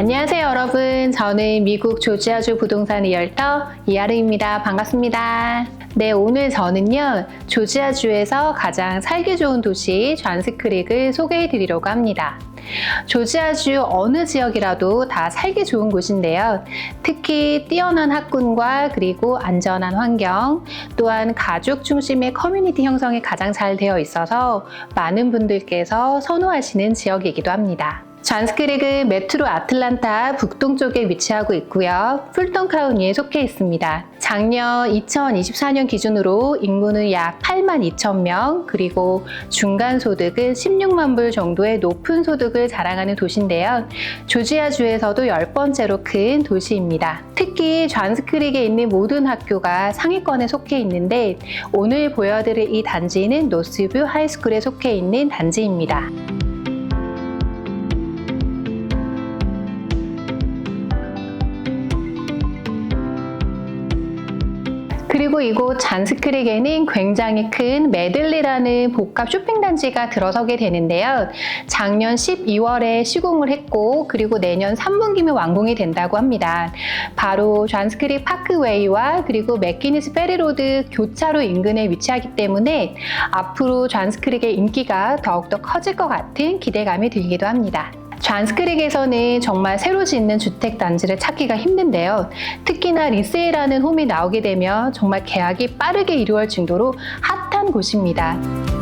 안녕하세요 여러분 저는 미국 조지아주 부동산 리얼터 이하르입니다 반갑습니다 네 오늘 저는요 조지아주에서 가장 살기 좋은 도시 존스크릭을 소개해 드리려고 합니다 조지아주 어느 지역이라도 다 살기 좋은 곳인데요. 특히 뛰어난 학군과 그리고 안전한 환경, 또한 가족 중심의 커뮤니티 형성이 가장 잘 되어 있어서 많은 분들께서 선호하시는 지역이기도 합니다. 잔스크릭은 메트로 아틀란타 북동쪽에 위치하고 있고요. 풀턴 카운티에 속해 있습니다. 작년 2024년 기준으로 인구는 약 8만 2천 명, 그리고 중간 소득은 16만 불 정도의 높은 소득을 자랑하는 도시인데요. 조지아주에서도 10번째로 큰 도시입니다. 특히 잔스크릭에 있는 모든 학교가 상위권에 속해 있는데 오늘 보여드릴 이 단지는 노스뷰 하이스쿨에 속해 있는 단지입니다. 이곳 잔스크릭에는 굉장히 큰 메들리라는 복합 쇼핑단지가 들어서게 되는데요. 작년 12월에 시공을 했고 그리고 내년 3분기면 완공이 된다고 합니다. 바로 잔스크릭 파크웨이와 그리고 맥기니스 페리로드 교차로 인근에 위치하기 때문에 앞으로 잔스크릭의 인기가 더욱더 커질 것 같은 기대감이 들기도 합니다. 잔스크릭에서는 정말 새로 짓는 주택 단지를 찾기가 힘든데요. 특히나 리세이라는 홈이 나오게 되면 정말 계약이 빠르게 이루어질 정도로 핫한 곳입니다.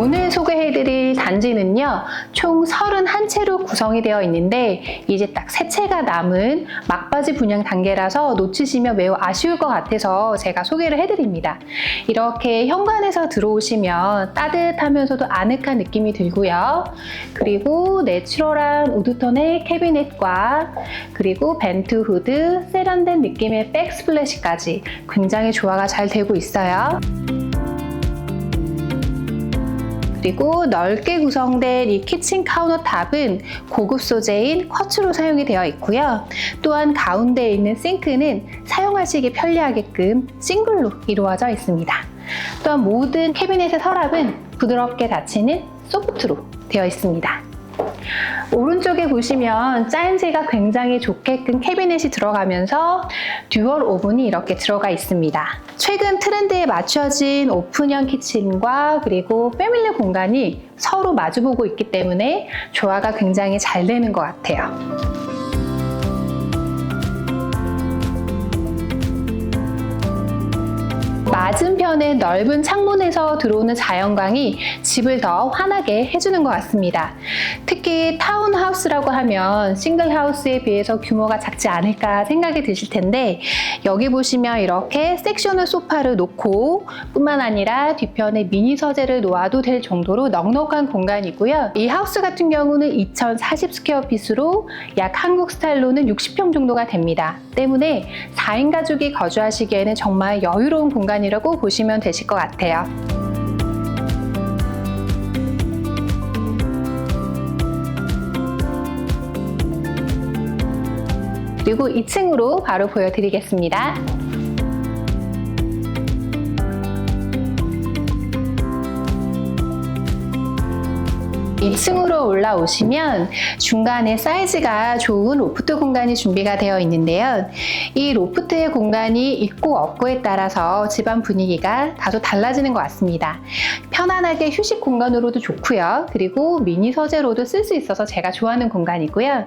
오늘 소개해드릴 단지는요, 총 31채로 구성이 되어 있는데, 이제 딱 3채가 남은 막바지 분양 단계라서 놓치시면 매우 아쉬울 것 같아서 제가 소개를 해드립니다. 이렇게 현관에서 들어오시면 따뜻하면서도 아늑한 느낌이 들고요. 그리고 내추럴한 우드톤의 캐비넷과 그리고 벤트 후드, 세련된 느낌의 백스플래시까지 굉장히 조화가 잘 되고 있어요. 그리고 넓게 구성된 이 키친 카운터탑은 고급 소재인 쿼츠로 사용이 되어 있고요. 또한 가운데에 있는 싱크는 사용하시기 편리하게끔 싱글로 이루어져 있습니다. 또한 모든 캐비넷의 서랍은 부드럽게 닫히는 소프트로 되어 있습니다. 오른쪽에 보시면 짜임새가 굉장히 좋게끔 캐비넷이 들어가면서 듀얼 오븐이 이렇게 들어가 있습니다. 최근 트렌드에 맞춰진 오픈형 키친과 그리고 패밀리 공간이 서로 마주보고 있기 때문에 조화가 굉장히 잘 되는 것 같아요. 맞은편의 넓은 창문에서 들어오는 자연광이 집을 더 환하게 해주는 것 같습니다. 특히 타운하우스라고 하면 싱글하우스에 비해서 규모가 작지 않을까 생각이 드실 텐데 여기 보시면 이렇게 섹셔널 소파를 놓고 뿐만 아니라 뒤편에 미니 서재를 놓아도 될 정도로 넉넉한 공간이고요. 이 하우스 같은 경우는 2040 스퀘어핏으로 약 한국 스타일로는 60평 정도가 됩니다. 때문에 4인 가족이 거주하시기에는 정말 여유로운 공간이라고 보시면 되실 것 같아요. 그리고 2층으로 바로 보여드리겠습니다. 2층으로 올라오시면 중간에 사이즈가 좋은 로프트 공간이 준비가 되어 있는데요. 이 로프트의 공간이 있고 없고에 따라서 집안 분위기가 다소 달라지는 것 같습니다. 편안하게 휴식 공간으로도 좋고요. 그리고 미니 서재로도 쓸 수 있어서 제가 좋아하는 공간이고요.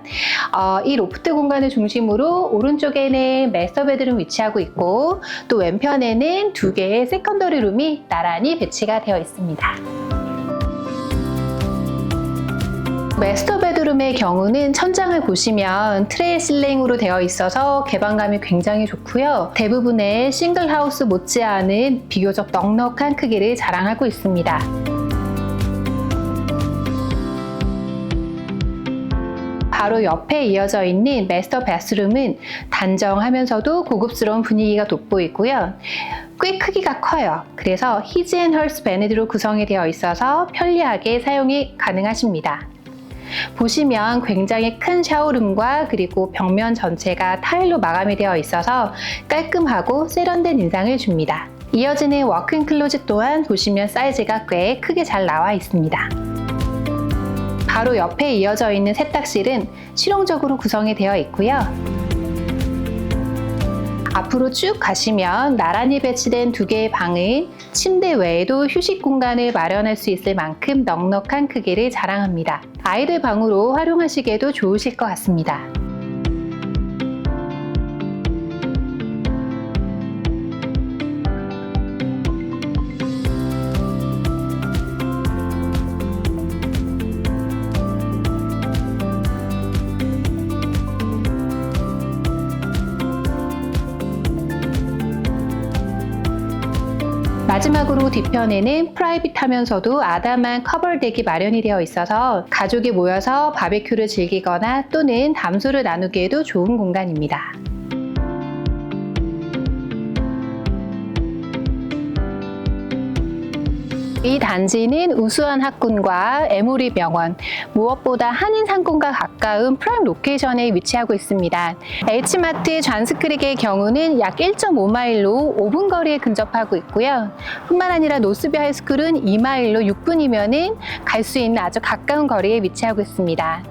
어, 이 로프트 공간을 중심으로 오른쪽에는 메스터 베드룸 위치하고 있고 또 왼편에는 두 개의 세컨더리 룸이 나란히 배치가 되어 있습니다. 메스터 베드룸의 경우는 천장을 보시면 트레이 실링으로 되어 있어서 개방감이 굉장히 좋고요. 대부분의 싱글 하우스 못지않은 비교적 넉넉한 크기를 자랑하고 있습니다. 바로 옆에 이어져 있는 메스터 베스룸은 단정하면서도 고급스러운 분위기가 돋보이고요. 꽤 크기가 커요. 그래서 히즈 앤 헐스 베네드로 구성이 되어 있어서 편리하게 사용이 가능하십니다. 보시면 굉장히 큰 샤워룸과 그리고 벽면 전체가 타일로 마감이 되어 있어서 깔끔하고 세련된 인상을 줍니다. 이어지는 워크인 클로짓 또한 보시면 사이즈가 꽤 크게 잘 나와 있습니다. 바로 옆에 이어져 있는 세탁실은 실용적으로 구성이 되어 있고요. 앞으로 쭉 가시면 나란히 배치된 두 개의 방은 침대 외에도 휴식 공간을 마련할 수 있을 만큼 넉넉한 크기를 자랑합니다. 아이들 방으로 활용하시기에도 좋으실 것 같습니다. 마지막으로 뒤편에는 프라이빗하면서도 아담한 커버덱이 마련이 되어 있어서 가족이 모여서 바베큐를 즐기거나 또는 담소를 나누기에도 좋은 공간입니다. 이 단지는 우수한 학군과 에모리 병원, 무엇보다 한인 상권과 가까운 프라임 로케이션에 위치하고 있습니다. H마트 잔스크릭의 경우는 약 1.5마일로 5분 거리에 근접하고 있고요. 뿐만 아니라 노스비 하이스쿨은 2마일로 6분이면 갈 수 있는 아주 가까운 거리에 위치하고 있습니다.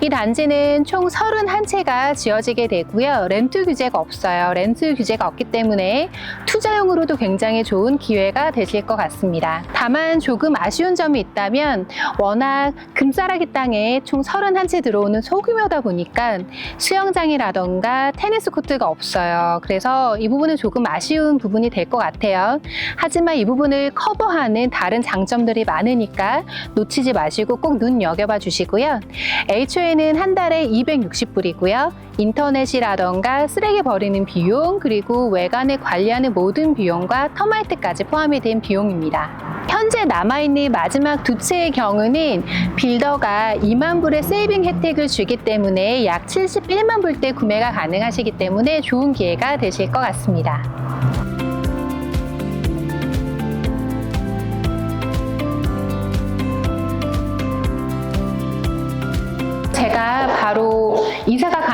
이 단지는 총 31채가 지어지게 되고요. 렌트 규제가 없어요. 렌트 규제가 없기 때문에 투자용으로도 굉장히 좋은 기회가 되실 것 같습니다. 다만 조금 아쉬운 점이 있다면 워낙 금싸라기 땅에 총 31채 들어오는 소규모다 보니까 수영장이라던가 테니스 코트가 없어요. 그래서 이 부분은 조금 아쉬운 부분이 될 것 같아요. 하지만 이 부분을 커버하는 다른 장점들이 많으니까 놓치지 마시고 꼭 눈여겨봐 주시고요. HO에는 한 달에 260불이고요. 인터넷이라던가 쓰레기 버리는 비용, 그리고 외관을 관리하는 모든 비용과 터마이트까지 포함이 된 비용입니다. 현재 남아있는 마지막 두 채의 경우는 빌더가 2만 불의 세이빙 혜택을 주기 때문에 약 71만 불대 구매가 가능하시기 때문에 좋은 기회가 되실 것 같습니다.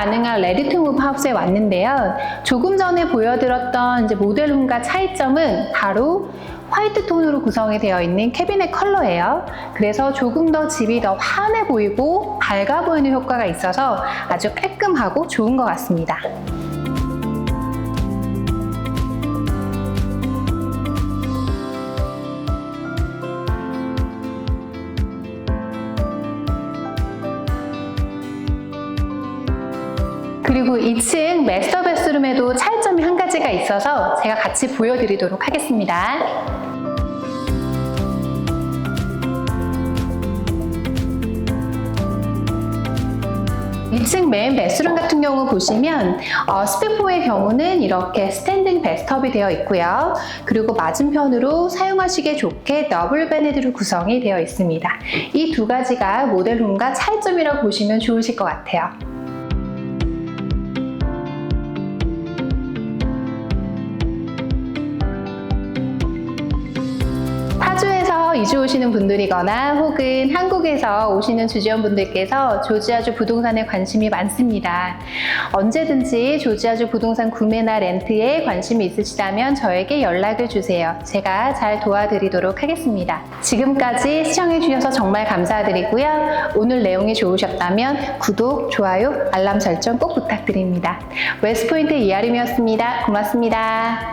가 가능한 레디투 무브 하우스에 왔는데요. 조금 전에 보여드렸던 이제 모델룸과 차이점은 바로 화이트 톤으로 구성이 되어 있는 캐비넷 컬러예요. 그래서 조금 더 집이 더 환해 보이고 밝아 보이는 효과가 있어서 아주 깔끔하고 좋은 것 같습니다. 그리고 2층 마스터 베스룸에도 차이점이 한 가지가 있어서 제가 같이 보여드리도록 하겠습니다. 1층 메인 베스룸 같은 경우 보시면 어, 스피포의 경우는 이렇게 스탠딩 베스트업이 되어 있고요. 그리고 맞은편으로 사용하시기에 좋게 더블 베네드로 구성이 되어 있습니다. 이 두 가지가 모델룸과 차이점이라고 보시면 좋으실 것 같아요. 이주 오시는 분들이거나 혹은 한국에서 오시는 주지원분들께서 조지아주 부동산에 관심이 많습니다. 언제든지 조지아주 부동산 구매나 렌트에 관심이 있으시다면 저에게 연락을 주세요. 제가 잘 도와드리도록 하겠습니다. 지금까지 시청해주셔서 정말 감사드리고요. 오늘 내용이 좋으셨다면 구독, 좋아요, 알람 설정 꼭 부탁드립니다. 웨스트포인트 이아림이었습니다. 고맙습니다.